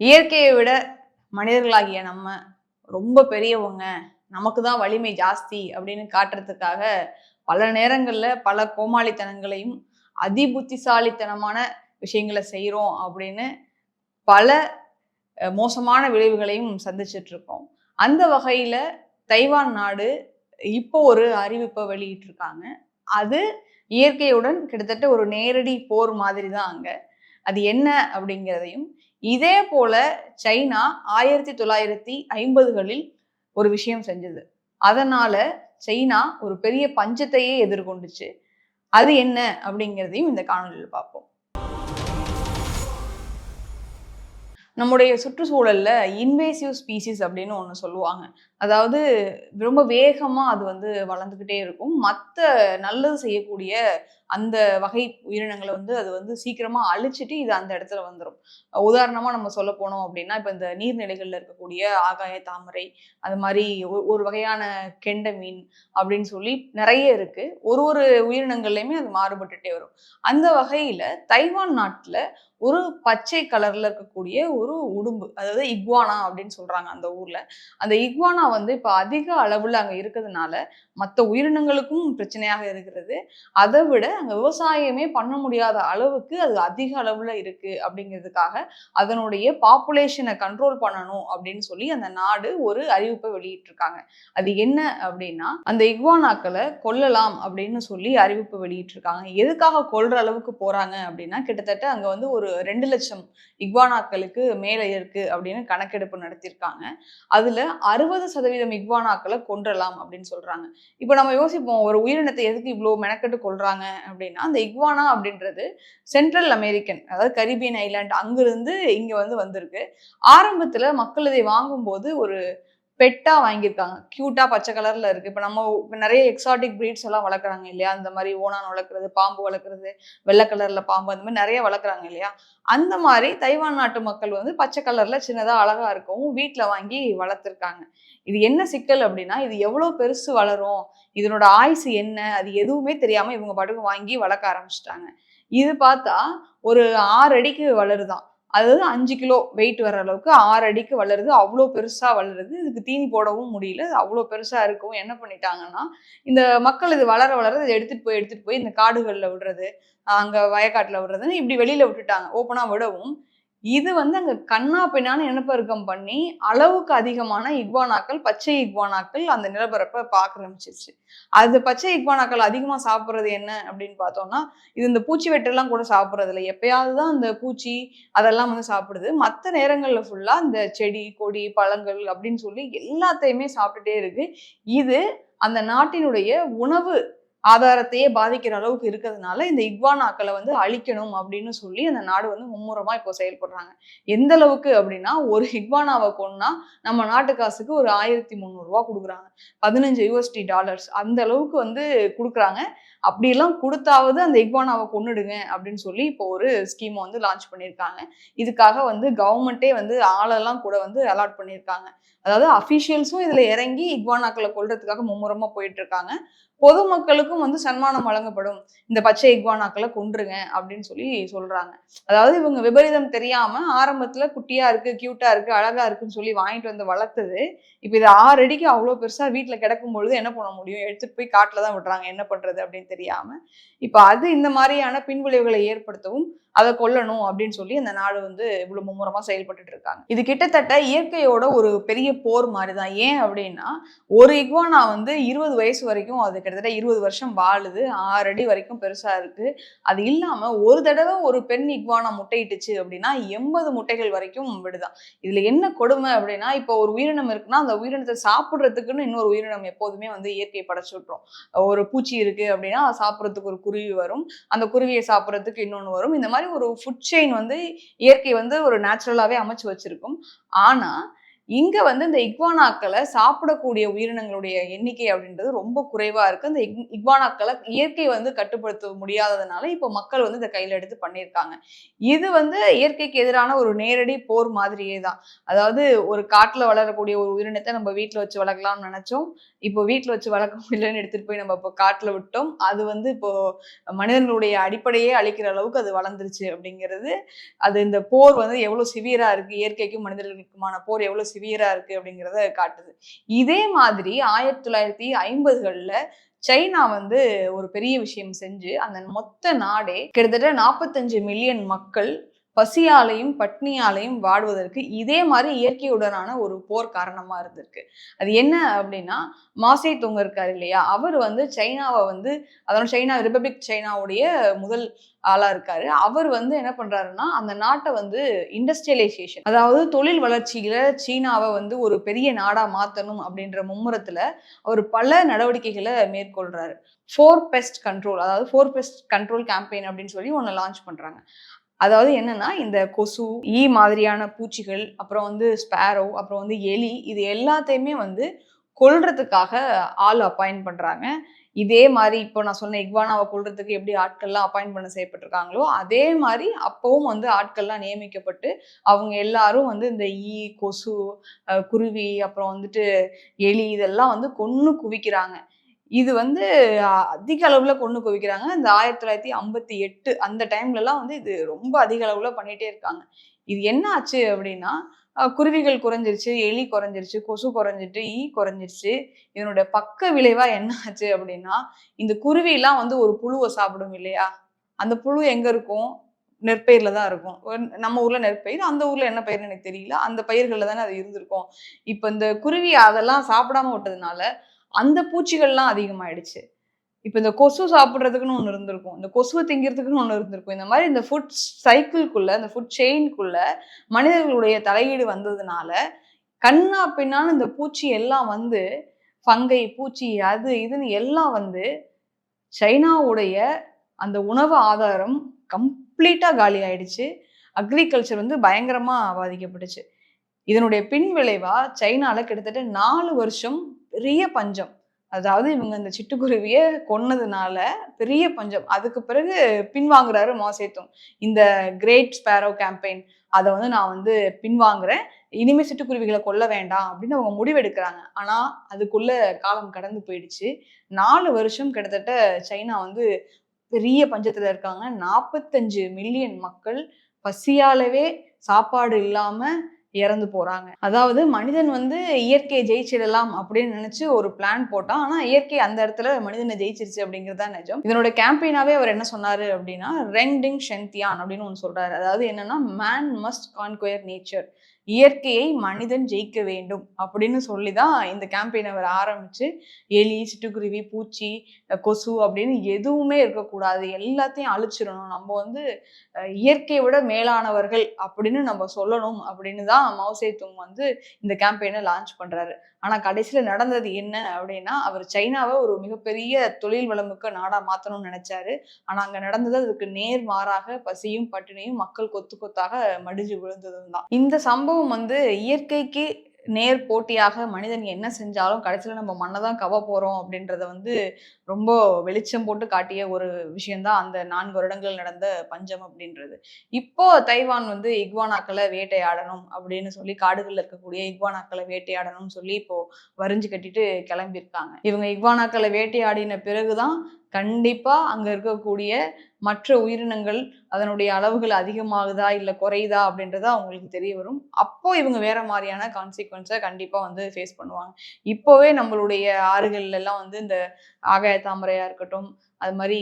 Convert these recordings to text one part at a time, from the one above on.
இயற்கையை விட மனிதர்களாகிய நம்ம ரொம்ப பெரியவங்க நமக்கு தான் வலிமை ஜாஸ்தி அப்படின்னு காட்டுறதுக்காக பல நேரங்களில் பல கோமாளித்தனங்களையும் அதிபுத்திசாலித்தனமான விஷயங்களை செய்கிறோம் அப்படின்னு பல மோசமான விளைவுகளையும் சந்திச்சிட்ருக்கோம். அந்த வகையில் தைவான் நாடு இப்போ ஒரு அறிவிப்பை வெளியிட்டிருக்காங்க. அது இயற்கையுடன் கிட்டத்தட்ட ஒரு நேரடி போர் மாதிரி தான் அங்கே. அது என்ன அப்படிங்கிறதையும் இதே போல சைனா ஆயிரத்தி தொள்ளாயிரத்தி ஐம்பதுகளில் ஒரு விஷயம் செஞ்சது. அதனால சைனா ஒரு பெரிய பஞ்சத்தையே எதிர்கொண்டுச்சு. அது என்ன அப்படிங்கிறதையும் இந்த காணொலியில் பார்ப்போம். நம்முடைய சுற்றுச்சூழல்ல இன்வேசிவ் ஸ்பீசிஸ் அப்படின்னு ஒன்று சொல்லுவாங்க. அதாவது ரொம்ப வேகமா அது வந்து வளர்ந்துக்கிட்டே இருக்கும். மற்ற நல்லது செய்யக்கூடிய அந்த வகை உயிரினங்களை வந்து அது வந்து சீக்கிரமா அழிச்சிட்டு இது அந்த இடத்துல வந்துடும் உதாரணமா நம்ம சொல்ல போனோம் அப்படின்னா இப்போ இந்த நீர்நிலைகள்ல இருக்கக்கூடிய ஆகாய தாமரை அது மாதிரி ஒ- ஒரு வகையான கெண்டை மீன் அப்படின்னு சொல்லி நிறைய இருக்கு. ஒரு ஒரு உயிரினங்கள்லையுமே அது மாறுபட்டுட்டே வரும். அந்த வகையில தைவான் நாட்டில் ஒரு பச்சை கலர்ல இருக்கக்கூடிய ஒரு உடும்பு அதாவது இக்வானா அப்படின்னு சொல்றாங்க அந்த ஊர்ல. அந்த இக்வானா வந்து இப்ப அதிக அளவுல அங்க இருக்கிறதுனால மற்ற உயிரினங்களுக்கும் பிரச்சனையாக இருக்கிறது. அதை விட அங்க விவசாயமே பண்ண முடியாத அளவுக்கு அது அதிக அளவுல இருக்கு அப்படிங்கிறதுக்காக அதனுடைய பாப்புலேஷனை கண்ட்ரோல் பண்ணணும் அப்படின்னு சொல்லி அந்த நாடு ஒரு அறிவிப்பை வெளியிட்டிருக்காங்க. அது என்ன அப்படின்னா அந்த இக்வானாக்களை கொல்லலாம் அப்படின்னு சொல்லி அறிவிப்பு வெளியிட்டிருக்காங்க. எதுக்காக கொல்ற அளவுக்கு போறாங்க அப்படின்னா கிட்டத்தட்ட அங்க வந்து ஒரு ரெண்டு லட்சம் இக்வானாக்களுக்கு மேலே இருக்கு அப்படின்னு கணக்கெடுப்பு நடத்தியிருக்காங்க. அதுல அறுபது சதவீதம் இக்வானாக்களை கொன்றலாம் அப்படின்னு சொல்றாங்க. இப்போ நம்ம யோசிப்போம் ஒரு உயிரினத்தை எதுக்கு இவ்வளோ மெனக்கெட்டு கொள்றாங்க அப்படின்னா அந்த இக்வானா அப்படின்றது சென்ட்ரல் அமெரிக்கன் அதாவது கரிபியன் ஐலாண்ட் அங்கிருந்து இங்க வந்து வந்திருக்கு. ஆரம்பத்துல மக்கள் இதை வாங்கும்போது ஒரு பெட்டா வாங்கியிருக்காங்க. கியூட்டா பச்சை கலர்ல இருக்கு. இப்போ நம்ம இப்போ நிறைய எக்ஸாட்டிக் பிரீட்ஸ் எல்லாம் வளர்க்குறாங்க இல்லையா? அந்த மாதிரி ஓனான் வளர்க்குறது பாம்பு வளர்க்குறது வெள்ளை கலர்ல பாம்பு அந்த மாதிரி நிறைய வளர்க்குறாங்க இல்லையா? அந்த மாதிரி தைவான் நாட்டு மக்கள் வந்து பச்சை கலர்ல சின்னதாக அழகா இருக்கவும் வீட்டில் வாங்கி வளர்த்துருக்காங்க. இது என்ன சிக்கல் அப்படின்னா இது எவ்வளோ பெருசு வளரும் இதனோட ஆயுசு என்ன அது எதுவுமே தெரியாம இவங்க பாட்டுக்கு வாங்கி வளர்க்க ஆரம்பிச்சிட்டாங்க. இது பார்த்தா ஒரு ஆறு அடிக்கு வளருதான். அதாவது அஞ்சு கிலோ வெயிட் வர அளவுக்கு ஆறு அடிக்கு வளருது அவ்வளோ பெருசாக வளருது. இதுக்கு தீனி போடவும் முடியல. அவ்வளோ பெருசாக இருக்கவும் என்ன பண்ணிட்டாங்கன்னா இந்த மக்கள் இது வளர வளர இதை எடுத்துகிட்டு போய் எடுத்துகிட்டு போய் இந்த காடுகளில் விடுறது அங்கே வயக்காட்டில் விடுறதுன்னு இப்படி வெளியில் விட்டுட்டாங்க. ஓப்பனாக விடவும் இது வந்து அங்கே கண்ணா பின்னான்னு இனப்பெருக்கம் பண்ணி அளவுக்கு அதிகமான இக்வானாக்கள் பச்சை இக்வானாக்கள் அந்த நிலப்பரப்பை பார்க்க ஆரம்பிச்சிருச்சு. அது பச்சை இக்வானாக்கள் அதிகமாக சாப்பிட்றது என்ன அப்படின்னு பார்த்தோம்னா இது இந்த பூச்சி வெட்டெல்லாம் கூட சாப்பிட்றது இல்லை எப்பயாவது தான் அந்த பூச்சி அதெல்லாம் வந்து சாப்பிடுது. மற்ற நேரங்களில் ஃபுல்லாக இந்த செடி கொடி பழங்கள் அப்படின்னு சொல்லி எல்லாத்தையுமே சாப்பிட்டுட்டே இருக்கு. இது அந்த நாட்டினுடைய உணவு ஆதாரத்தையே பாதிக்கிற அளவுக்கு இருக்கிறதுனால இந்த இக்வானாக்களை வந்து அழிக்கணும் அப்படின்னு சொல்லி அந்த நாடு வந்து மும்முரமாக இப்போ செயல்படுறாங்க. எந்த அளவுக்கு அப்படின்னா ஒரு இக்வானாவை கொண்டா நம்ம நாட்டு காசுக்கு ஒரு ஆயிரத்தி முந்நூறுரூவா கொடுக்குறாங்க. பதினஞ்சு யூஎஸ்டி டாலர்ஸ் அந்த அளவுக்கு வந்து கொடுக்குறாங்க. அப்படிலாம் கொடுத்தாவது அந்த இக்வானாவை கொன்னுடுங்க அப்படின்னு சொல்லி இப்போ ஒரு ஸ்கீமை வந்து லான்ச் பண்ணியிருக்காங்க. இதுக்காக வந்து கவர்மெண்ட்டே வந்து ஆளெல்லாம் கூட வந்து அலாட் பண்ணியிருக்காங்க. அதாவது அஃபிஷியல்ஸும் இதில் இறங்கி இக்வானாக்களை கொள்றதுக்காக மும்முரமாக போயிட்டு இருக்காங்க பொதுமக்களுக்கும் வந்து சன்மானம் வழங்கப்படும். இந்த பச்சை இக்வானாக்களை கொன்றுங்க அப்படின்னு சொல்லி சொல்றாங்க. அதாவது இவங்க விபரீதம் தெரியாம ஆரம்பத்துல குட்டியா இருக்கு கியூட்டா இருக்கு அழகா இருக்குன்னு சொல்லி வாங்கிட்டு வந்து வளர்த்தது. இப்போ இது ஆறடிக்கு அவ்வளோ பெருசாக பெருசா வீட்டுல கிடக்கும் பொழுது என்ன பண்ண முடியும்? எடுத்துட்டு போய் காட்டில் தான் விடுறாங்க. என்ன பண்றது அப்படின்னு தெரியாம. இப்போ அது இந்த மாதிரியான பின்விளைவுகளை ஏற்படுத்தவும் அதை கொல்லணும் அப்படின்னு சொல்லி அந்த நாடு வந்து இவ்வளவு மும்முரமா செயல்பட்டு இருக்காங்க. இது கிட்டத்தட்ட இயற்கையோட ஒரு பெரிய போர் மாதிரி தான் ஏன் அப்படின்னா ஒரு இக்வானா வந்து இருபது வயசு வரைக்கும் அது கிட்டத்தட்ட இருபது வருஷம் வாழுது. ஆறு அடி வரைக்கும் பெருசா இருக்கு. அது இல்லாம ஒரு தடவை ஒரு பெண் இக்வானா முட்டையிட்டுச்சு அப்படின்னா எண்பது முட்டைகள் வரைக்கும் விடுதான். இதுல என்ன கொடுமை அப்படின்னா இப்போ ஒரு உயிரினம் இருக்குன்னா அந்த உயிரினத்தை சாப்பிடுறதுக்குன்னு இன்னொரு உயிரினம் எப்போதுமே வந்து இயற்கை படைச்சு விட்டுரும். ஒரு பூச்சி இருக்கு அப்படின்னா சாப்பிட்றதுக்கு ஒரு குருவி வரும். அந்த குருவியை சாப்பிட்றதுக்கு இன்னொன்று வரும். இந்த மாதிரி ஒரு ஃபுட் செயின் வந்து இயற்கை வந்து ஒரு நேச்சுரலாவே அமைச்சு வச்சிருக்கும். ஆனா இங்க வந்து இந்த இக்வானாக்களை சாப்பிடக்கூடிய உயிரினங்களுடைய எண்ணிக்கை அப்படின்றது ரொம்ப குறைவா இருக்கு. இந்த இக்- இக்வானாக்களை இயற்கை வந்து கட்டுப்படுத்த முடியாததுனால இப்போ மக்கள் வந்து இதை கையில எடுத்து பண்ணியிருக்காங்க. இது வந்து இயற்கைக்கு எதிரான ஒரு நேரடி போர் மாதிரியே தான். அதாவது ஒரு காட்டுல வளரக்கூடிய ஒரு உயிரினத்தை நம்ம வீட்டில் வச்சு வளர்க்கலாம்னு நினைச்சோம். இப்போ வீட்டில் வச்சு வளர்க்க முடியலன்னு எடுத்துட்டு போய் நம்ம இப்போ காட்டுல விட்டோம். அது வந்து இப்போ மனிதர்களுடைய அடிப்படையே அழிக்கிற அளவுக்கு அது வளர்ந்துருச்சு அப்படிங்கிறது. அது இந்த போர் வந்து எவ்வளவு சிவியரா இருக்கு இயற்கைக்கும் மனிதர்களுக்குமான போர் எவ்வளவு சிவியரா இருக்கு அப்படிங்கிறத காட்டுது. இதே மாதிரி ஆயிரத்தி தொள்ளாயிரத்தி ஐம்பதுகள்ல சைனா வந்து ஒரு பெரிய விஷயம் செஞ்சு அந்த மொத்த நாடே கிட்டத்தட்ட நாற்பத்தஞ்சு மில்லியன் மக்கள் பசியாலையும் பட்னியாலையும் வாடுவதற்கு இதே மாதிரி இயற்கையுடனான ஒரு போர் காரணமாக இருந்திருக்கு. அது என்ன அப்படின்னா மாசே தொங்க இருக்காரு இல்லையா? அவர் வந்து சைனாவை வந்து அதாவது சைனா ரிப்பப்ளிக் சைனாவுடைய முதல் ஆளாக இருக்காரு. அவர் வந்து என்ன பண்றாருன்னா அந்த நாட்டை வந்து இண்டஸ்ட்ரியலைசேஷன் அதாவது தொழில் வளர்ச்சியில் சீனாவை வந்து ஒரு பெரிய நாடாக மாற்றணும் அப்படின்ற மும்முரத்துல அவர் பல நடவடிக்கைகளை மேற்கொள்கிறாரு ஃபோர் பெஸ்ட் கண்ட்ரோல் அதாவது ஃபோர் பெஸ்ட் கண்ட்ரோல் கேம்பெயின் அப்படின்னு சொல்லி ஒன்று லான்ச் பண்றாங்க. அதாவது என்னன்னா இந்த கொசு ஈ மாதிரியான பூச்சிகள் அப்புறம் வந்து ஸ்பேரோ அப்புறம் வந்து எலி இது எல்லாத்தையுமே வந்து கொல்றதுக்காக ஆள் அப்பாயிண்ட் பண்ணுறாங்க இதே மாதிரி இப்போ நான் சொன்ன இக்வானாவை கொள்றதுக்கு எப்படி ஆட்கள்லாம் அப்பாயின்ட் பண்ண செய்யப்பட்டிருக்காங்களோ அதே மாதிரி அப்பவும் வந்து ஆட்கள்லாம் நியமிக்கப்பட்டு அவங்க எல்லாரும் வந்து இந்த ஈ கொசு குருவி அப்புறம் வந்துட்டு எலி இதெல்லாம் வந்து கொன்று குவிக்கிறாங்க. இது வந்து அதிக அளவில் கொண்டு குவிக்கிறாங்க. இந்த ஆயிரத்தி தொள்ளாயிரத்தி ஐம்பத்தி எட்டு அந்த டைம்லலாம் வந்து இது ரொம்ப அதிக அளவில் பண்ணிகிட்டே இருக்காங்க. இது என்ன ஆச்சு அப்படின்னா குருவிகள் குறைஞ்சிருச்சு எலி குறைஞ்சிருச்சு கொசு குறைஞ்சிட்டு ஈ குறைஞ்சிருச்சு. இதனுடைய பக்க விளைவாக என்ன ஆச்சு அப்படின்னா இந்த குருவிலாம் வந்து ஒரு புழுவை சாப்பிடும் இல்லையா? அந்த புழு எங்கே இருக்கும்? நெற்பயிரில் தான் இருக்கும். நம்ம ஊரில் நெற்பயிர். அந்த ஊரில் என்ன பயிர்னு எனக்கு தெரியல. அந்த பயிர்களில் தானே அது இருந்திருக்கும். இப்போ இந்த குருவி அதெல்லாம் சாப்பிடாம விட்டதுனால அந்த பூச்சிகள்லாம் அதிகமாயிடுச்சு. இப்போ இந்த கொசு சாப்பிட்றதுக்குன்னு ஒன்று இருந்திருக்கும். இந்த கொசுவை திங்கிறதுக்குன்னு ஒன்று இருந்திருக்கும். இந்த மாதிரி இந்த ஃபுட் சைக்கிள்குள்ளே இந்த ஃபுட் செயின்குள்ளே மனிதர்களுடைய தலையீடு வந்ததுனால கண்ணா பின்னான்னு இந்த பூச்சி எல்லாம் வந்து ஃபங்கை பூச்சி அது இதுன்னு எல்லாம் வந்து சைனாவுடைய அந்த உணவு ஆதாரம் கம்ப்ளீட்டாக காலி ஆயிடுச்சு அக்ரிகல்ச்சர் வந்து பயங்கரமாக பாதிக்கப்பட்டுச்சு. இதனுடைய பின் விளைவாக சைனாவில் கிட்டத்தட்ட நாலு வருஷம் பெரிய பஞ்சம். அதாவது இவங்க இந்த சிட்டுக்குருவியை கொன்னதுனால பெரிய பஞ்சம். அதுக்கு பிறகு பின்வாங்குறாரு மோசேத்தும் இந்த கிரேட் ஸ்பேரோ கேம்பெயின் அதை வந்து நான் வந்து பின்வாங்குறேன். இனிமே சிட்டுக்குருவிகளை கொல்ல வேண்டாம் அப்படின்னு அவங்க முடிவெடுக்கிறாங்க. ஆனா அதுக்குள்ள காலம் கடந்து போயிடுச்சு. நாலு வருஷம் கிட்டத்தட்ட சைனா வந்து பெரிய பஞ்சத்துல இருக்காங்க. நாற்பத்தஞ்சு மில்லியன் மக்கள் பசியாலவே சாப்பாடு இல்லாமல் இறந்து போறாங்க. அதாவது மனிதன் வந்து இயற்கையை ஜெயிச்சிடலாம் அப்படின்னு நினைச்சு ஒரு பிளான் போட்டான். ஆனா இயற்கை அந்த இடத்துல மனிதனை ஜெயிச்சிருச்சு அப்படிங்கிறது தான் நிஜம். இதனோட கேம்பெயினாவே அவர் என்ன சொன்னாரு அப்படின்னா ரெங்டிங் ஷென்தியான் அப்படின்னு ஒன்று சொல்றாரு. அதாவது என்னன்னா மேன் மஸ்ட் கான்கொயர் நேச்சர் இயற்கையை மனிதன் ஜெயிக்க வேண்டும் அப்படின்னு சொல்லி தான் இந்த கேம்பெயின் அவர் ஆரம்பிச்சு எலி சிட்டுக்குருவி பூச்சி கொசு அப்படின்னு எதுவுமே இருக்கக்கூடாது. எல்லாத்தையும் அழிச்சிடணும். நம்ம வந்து இயற்கையை விட மேலானவர்கள் அப்படின்னு நம்ம சொல்லணும் அப்படின்னு தான் மௌசேத்துங் வந்து இந்த கேம்பெயினை லான்ச் பண்ணுறாரு ஆனா கடைசியில நடந்தது என்ன அப்படின்னா அவர் சைனாவை ஒரு மிகப்பெரிய தொழில் வளமிக்க நாடா மாத்தணும்னு நினைச்சாரு. ஆனா அங்க நடந்தது அதுக்கு நேர் மாறாக பசியும் பட்டினியும் மக்கள் கொத்து கொத்தாக மடிஞ்சு விழுந்ததும் தான் இந்த சம்பவம் வந்து இயற்கைக்கு நேர் போட்டியாக மனிதன் என்ன செஞ்சாலும் கடைசியில் நம்ம மண்ணை தான் கவ போகிறோம் அப்படின்றத வந்து ரொம்ப வெளிச்சம் போட்டு காட்டிய ஒரு விஷயம்தான் அந்த நான்கு வருடங்கள் நடந்த பஞ்சம் அப்படின்றது. இப்போ தைவான் வந்து இக்வானாக்களை வேட்டையாடணும் அப்படின்னு சொல்லி காடுகளில் இருக்கக்கூடிய இக்வானாக்களை வேட்டையாடணும்னு சொல்லி இப்போ வரிஞ்சு கட்டிட்டு கிளம்பியிருக்காங்க. இவங்க இக்வானாக்களை வேட்டையாடின பிறகுதான் கண்டிப்பா அங்க இருக்கக்கூடிய மற்ற உயிரினங்கள் அதனுடைய அளவுகள் அதிகமாகுதா இல்ல குறையுதா அப்படின்றத அவங்களுக்கு தெரிய வரும். அப்போ இவங்க வேற மாதிரியான கான்சிக்வன்ஸை கண்டிப்பா வந்து ஃபேஸ் பண்ணுவாங்க. இப்போவே நம்மளுடைய ஆறுகள்ல எல்லாம் வந்து இந்த ஆகாய தாமரையா இருக்கட்டும் அது மாதிரி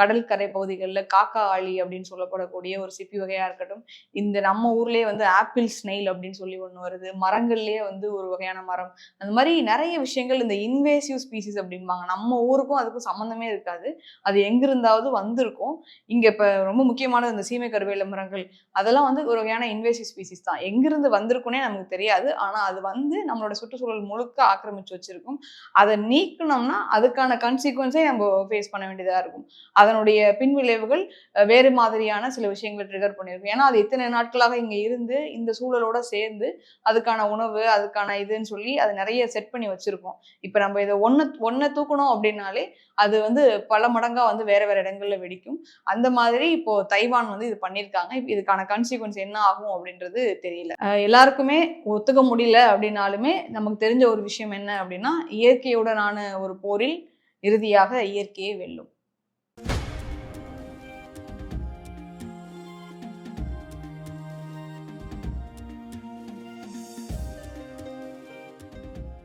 கடற்கரை பகுதிகளில் காக்கா ஆளி அப்படின்னு சொல்லப்படக்கூடிய ஒரு சிப்பி வகையா இருக்கட்டும் இந்த நம்ம ஊர்லயே வந்து ஆப்பிள் ஸ்னெயில் அப்படின்னு சொல்லி ஒன்று வருது மரங்கள்லயே வந்து ஒரு வகையான மரம் அந்த மாதிரி நிறைய விஷயங்கள் இந்த இன்வேசிவ் ஸ்பீசிஸ் அப்படிம்பாங்க. நம்ம ஊருக்கும் அதுக்கும் சம்மந்தமே இருக்காது. அது எங்கிருந்தாவது வந்திருக்கும். இங்க இப்ப ரொம்ப முக்கியமானது இந்த சீமை கருவேல மரங்கள் அதெல்லாம் வந்து ஒரு வகையான இன்வேசிவ் ஸ்பீசிஸ் தான். எங்கிருந்து வந்திருக்குன்னே நமக்கு தெரியாது. ஆனா அது வந்து நம்மளோட சுற்றுச்சூழல் முழுக்க ஆக்கிரமிச்சு வச்சிருக்கும். அதை நீக்கணும்னா அதுக்கான கன்சிக்வன்ஸை நம்ம ஃபேஸ் பண்ண வேண்டியதாக இருக்கும். அதனுடைய பின்விளைவுகள் வேறு மாதிரியான சில விஷயங்களை ட்ரிகர் பண்ணியிருக்கும். ஏன்னா அது இத்தனை நாட்களாக இங்கே இருந்து இந்த சூழலோட சேர்ந்து அதுக்கான உணவு அதுக்கான இதுன்னு சொல்லி அது நிறைய செட் பண்ணி வச்சுருக்கோம். இப்போ நம்ம இதை ஒன்று ஒன்றை தூக்கணும் அப்படின்னாலே அது வந்து பல மடங்காக வந்து வேறு வேறு இடங்களில் வெடிக்கும். அந்த மாதிரி இப்போது தைவான் வந்து இது பண்ணியிருக்காங்க. இதுக்கான கன்சிக்வன்ஸ் என்ன ஆகும் அப்படின்றது தெரியல. எல்லாருக்குமே ஒத்துக்க முடியல அப்படின்னாலுமே நமக்கு தெரிஞ்ச ஒரு விஷயம் என்ன அப்படின்னா இயற்கையுடனான ஒரு போரில் இறுதியாக இயற்கையே வெல்லும்.